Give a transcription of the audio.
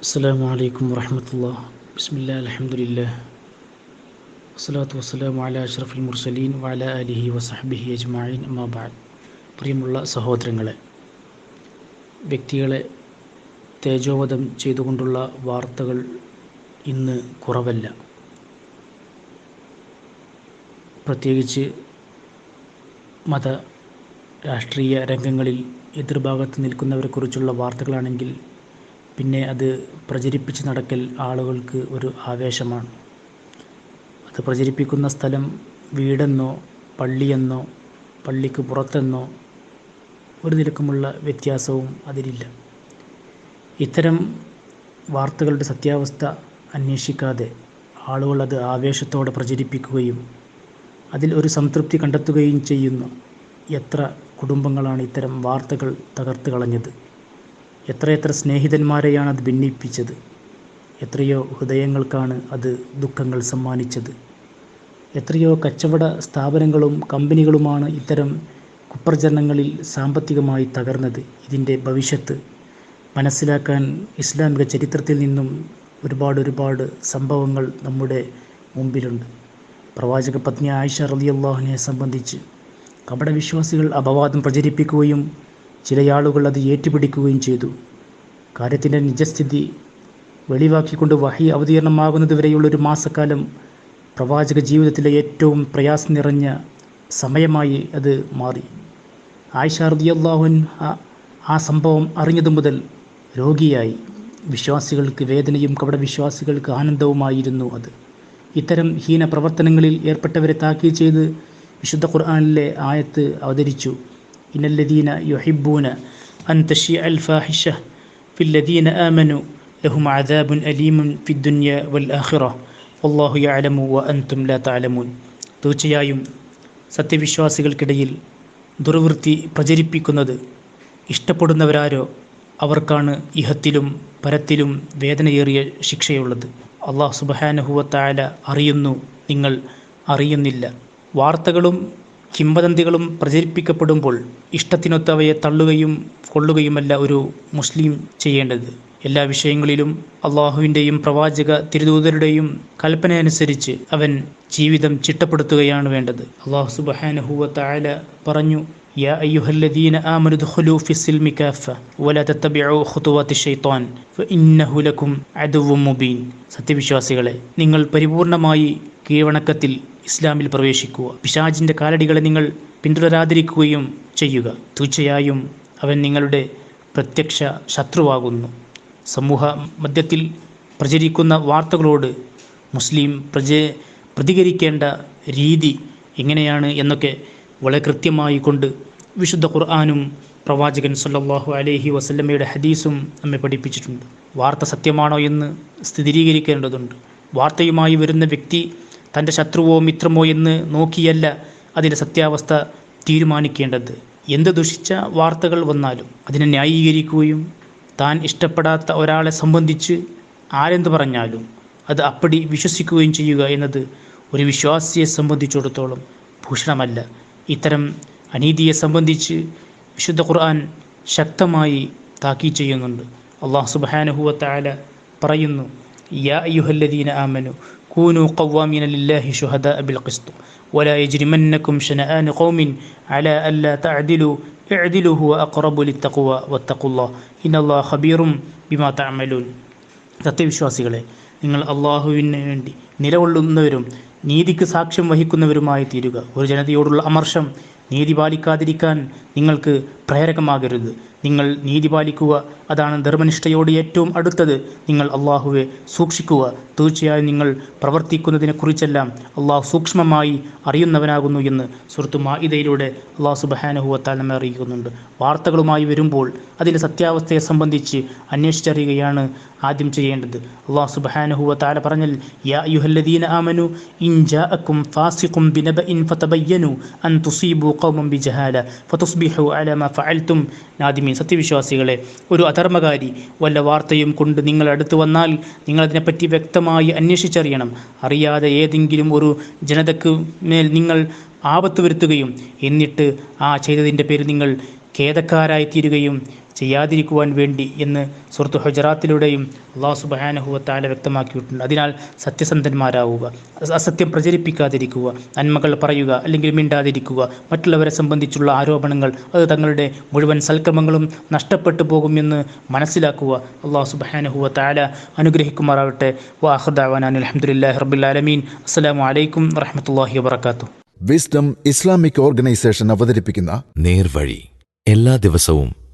السلام عليكم ورحمة الله بسم الله الحمد لله والصلاة والسلام على أشرف المرسلين وعلى آله وصحبه أجمعين أما بعد പ്രിയമുള്ള സഹോദരങ്ങളെ വ്യക്തികളെ തേജോവധം ചെയ്തുകൊണ്ടുള്ള വാർത്തകൾ ഇന്ന് കുറവല്ല പ്രത്യേകിച്ച് മത രാഷ്ട്രീയ രംഗങ്ങളിൽ എതിർഭാഗത്ത് നിൽക്കുന്നവരെക്കുറിച്ചുള്ള വാർത്തകളാണെങ്കിൽ പിന്നെ അത് പ്രചരിപ്പിച്ച് നടക്കൽ ആളുകൾക്ക് ഒരു ആവേശമാണ്. അത് പ്രചരിപ്പിക്കുന്ന സ്ഥലം വീടെന്നോ പള്ളിയെന്നോ പള്ളിക്ക് പുറത്തെന്നോ ഒരു നിലക്കുമുള്ള വ്യത്യാസവും അതിലില്ല. ഇത്തരം വാർത്തകളുടെ സത്യാവസ്ഥ അന്വേഷിക്കാതെ ആളുകൾ അത് ആവേശത്തോടെ പ്രചരിപ്പിക്കുകയും അതിൽ ഒരു സംതൃപ്തി കണ്ടെത്തുകയും ചെയ്യുന്ന. എത്ര കുടുംബങ്ങളാണ് ഇത്തരം വാർത്തകൾ തകർത്ത് കളഞ്ഞത്? എത്രയെത്ര സ്നേഹിതന്മാരെയാണ് അത് ഭിന്നിപ്പിച്ചത്? എത്രയോ ഹൃദയങ്ങൾക്കാണ് അത് ദുഃഖങ്ങൾ സമ്മാനിച്ചത്. എത്രയോ കച്ചവട സ്ഥാപനങ്ങളും കമ്പനികളുമാണ് ഇത്തരം കുപ്രചരണങ്ങളിൽ സാമ്പത്തികമായി തകർന്നത്. ഇതിന്റെ ഭവിഷ്യത്ത് മനസ്സിലാക്കാൻ ഇസ്ലാമിക ചരിത്രത്തിൽ നിന്നും ഒരുപാട് ഒരുപാട് സംഭവങ്ങൾ നമ്മുടെ മുമ്പിലുണ്ട്. പ്രവാചക പത്നി ആയിഷ റളിയല്ലാഹുവിനെ സംബന്ധിച്ച് കപടവിശ്വാസികൾ അപവാദം പ്രചരിപ്പിക്കുകയും ചില ആളുകൾ അത് ഏറ്റുപിടിക്കുകയും ചെയ്തു. കാര്യത്തിന്റെ നിജസ്ഥിതി വെളിവാക്കിക്കൊണ്ട് വഹി അവതീർണമാകുന്നത് വരെയുള്ളൊരു മാസക്കാലം പ്രവാചക ജീവിതത്തിലെ ഏറ്റവും പ്രയാസം നിറഞ്ഞ സമയമായി അത് മാറി. ആയിഷ റളിയല്ലാഹുൻ ആ സംഭവം അറിഞ്ഞതു മുതൽ രോഗിയായി. വിശ്വാസികൾക്ക് വേദനയും കപട വിശ്വാസികൾക്ക് ആനന്ദവുമായിരുന്നു അത്. ഇത്തരം ഹീന പ്രവർത്തനങ്ങളിൽ ഏർപ്പെട്ടവരെ താക്കീ ചെയ്ത് വിശുദ്ധ ഖുർആാനിലെ ആയത്ത് അവതരിച്ചു. ഇന്നല്ലദീന യുഹിബ്ബൂന അൻ أن تشيع الفاحشة في الذين ലഹും لهم عذاب أليم വൽ ആഖിറ والآخرة والله വ അൻതും ലാ تعلمون തീർച്ചയായും സത്യവിശ്വാസികൾക്കിടയിൽ ദുർവൃത്തി പ്രചരിപ്പിക്കുന്നത് ഇഷ്ടപ്പെടുന്നവരാരോ അവർക്കാണ് ഇഹത്തിലും പരത്തിലും വേദനയേറിയ ശിക്ഷയുള്ളത്. അള്ളാഹു സുബഹാനഹുവത്തായ അറിയുന്നു നിങ്ങൾ അറിയുന്നില്ല. വാർത്തകളും കിംവദന്തികളും പ്രചരിപ്പിക്കപ്പെടുമ്പോൾ ഇഷ്ടത്തിനൊത്ത് അവയെ തള്ളുകയും കൊള്ളുകയുമല്ല ഒരു മുസ്ലിം ചെയ്യേണ്ടത് എല്ലാ വിഷയങ്ങളിലും അള്ളാഹുവിൻ്റെയും പ്രവാചക തിരുദൂതരുടെയും കൽപ്പന അനുസരിച്ച് അവൻ ജീവിതം ചിട്ടപ്പെടുത്തുകയാണ് വേണ്ടത് അള്ളാഹു സുബഹാനഹുവത്തായ പറഞ്ഞു يا أيها الذين آمنوا ادخلوا في السلم كافة ولا تتبعوا خطوات الشيطان فإنه لكم عدو مبين സത്യവിശ്വാസികളെ നിങ്ങൾ പരിപൂർണമായി കീഴ്വണക്കത്തിൽ ഇസ്ലാമിൽ പ്രവേശിക്കുക. പിശാജിന്റെ കാലടികളെ നിങ്ങൾ പിന്തുടരാതിരിക്കുകയും ചെയ്യുക. തീർച്ചയായും അവൻ നിങ്ങളുടെ പ്രത്യക്ഷ ശത്രുവാകുന്നു. സമൂഹ മധ്യത്തിൽ പ്രചരിക്കുന്ന വാർത്തകളോട് മുസ്ലിം പ്രജ പ്രതികരിക്കേണ്ട രീതി എങ്ങനെയാണ് എന്നൊക്കെ വളരെ കൃത്യമായി കൊണ്ട് വിശുദ്ധ ഖുർആാനും പ്രവാചകൻ സല്ലാഹു അലഹി വസല്ലമ്മയുടെ ഹദീസും നമ്മെ പഠിപ്പിച്ചിട്ടുണ്ട്. വാർത്ത സത്യമാണോ എന്ന് സ്ഥിരീകരിക്കേണ്ടതുണ്ട്. വാർത്തയുമായി വരുന്ന വ്യക്തി തന്റെ ശത്രുവോ മിത്രമോ എന്ന് നോക്കിയല്ല അതിന്റെ സത്യാവസ്ഥ തീരുമാനിക്കേണ്ടത്. എന്ത് ദുഷിച്ച വാർത്തകൾ വന്നാലും അതിനെ ന്യായീകരിക്കുകയും താൻ ഇഷ്ടപ്പെടാത്ത ഒരാളെ സംബന്ധിച്ച് ആരെന്ത് പറഞ്ഞാലും അത് അപ്പടി വിശ്വസിക്കുകയും ചെയ്യുക എന്നത് ഒരു വിശ്വാസിയെ സംബന്ധിച്ചിടത്തോളം ഭൂഷണമല്ല. ഇത്തരം അനീതിയെ സംബന്ധിച്ച് വിശുദ്ധ ഖുർആൻ ശക്തമായി താക്കി ചെയ്യുന്നുണ്ട്. അള്ളാഹു താല പറയുന്നു യാ അയ്യുഹല്ലദീന ആമനു കൂനു ഖവ്വാമീന ലില്ലാഹി ശുഹദാ ബിൽ ഖിസ്ത് ولا يجرمنكم شنآن قوم على ألا تعدلوا اعدلوا هو أقرب للتقوى واتقوا الله إن الله خبير بما تعملون സത്യവിശ്വാസികളെ നിങ്ങൾ അള്ളാഹുവിന് വേണ്ടി നിലകൊള്ളുന്നവരും നീതിക്ക് സാക്ഷ്യം വഹിക്കുന്നവരുമായി തീരുക ഒരു ജനതയോടുള്ള അമർഷം നീതി പാലിക്കാതിരിക്കാൻ നിങ്ങൾക്ക് പ്രേരകമാകരുത്. നിങ്ങൾ നീതി പാലിക്കുക. അതാണ് ധർമ്മനിഷ്ഠയോട് ഏറ്റവും അടുത്തത്. നിങ്ങൾ അള്ളാഹുവെ സൂക്ഷിക്കുക. തീർച്ചയായും നിങ്ങൾ പ്രവർത്തിക്കുന്നതിനെക്കുറിച്ചെല്ലാം അള്ളാഹു സൂക്ഷ്മമായി അറിയുന്നവനാകുന്നു എന്ന് സുഹൃത്തു മാഹിതയിലൂടെ അള്ളാഹു സുബഹാനുഹുവത്താൽ നമ്മെ അറിയിക്കുന്നുണ്ട്. വാർത്തകളുമായി വരുമ്പോൾ അതിന്റെ സത്യാവസ്ഥയെ സംബന്ധിച്ച് അന്വേഷിച്ചറിയുകയാണ് ആദ്യം ചെയ്യേണ്ടത്. അള്ളാഹു സുബഹാനുഹുവത്താല പറഞ്ഞാൽ യാ യുഹല്ലദീന ആമനു ഇൻ ജാഅക്കും ഫാസിഖും ബിനബഇൻ ഫതബയ്യനു അൻ തുസീബു ഖൗമൻ ബിജഹാല ഫതുസ്ബിഹു അലാ മാ ഫഅൽതും നാദിമീൻ സത്യവിശ്വാസികളെ ഒരു അധർമ്മകാരി വല്ല വാർത്തയും കൊണ്ട് നിങ്ങൾ അടുത്ത് വന്നാൽ നിങ്ങളതിനെപ്പറ്റി വ്യക്തമായി അന്വേഷിച്ചറിയണം. അറിയാതെ ഏതെങ്കിലും ഒരു ജനതയ്ക്ക് മേൽ നിങ്ങൾ ആപത്ത് വരുത്തുകയും എന്നിട്ട് ആ ചെയ്തതിന്റെ പേരിൽ നിങ്ങൾ ഖേദക്കാരായി തീരുകയും ചെയ്യാതിരിക്കുവാൻ വേണ്ടി എന്ന് സുഹൃത്ത് ഹുജറാത്തിലൂടെയും അള്ളാഹു സുബാനഹുവത്താല വ്യക്തമാക്കിയിട്ടുണ്ട്. അതിനാൽ സത്യസന്ധന്മാരാവുക അസത്യം പ്രചരിപ്പിക്കാതിരിക്കുക നന്മകൾ പറയുക അല്ലെങ്കിൽ മിണ്ടാതിരിക്കുക മറ്റുള്ളവരെ സംബന്ധിച്ചുള്ള ആരോപണങ്ങൾ അത് തങ്ങളുടെ മുഴുവൻ സൽക്രമങ്ങളും നഷ്ടപ്പെട്ടു പോകുമെന്ന് മനസ്സിലാക്കുക അള്ളാഹു സുബാനഹുവത്താല അനുഗ്രഹിക്കുമാറാവട്ടെ വാഹുദാവാൻ അലഹമുല്ലാ അസ്സലാമു അലൈക്കും വറഹമത്തല്ലാഹി വാബർക്കാത്തു വിസ്ഡം ഇസ്ലാമിക് ഓർഗനൈസേഷൻ അവതരിപ്പിക്കുന്ന നേർവഴി എല്ലാ ദിവസവും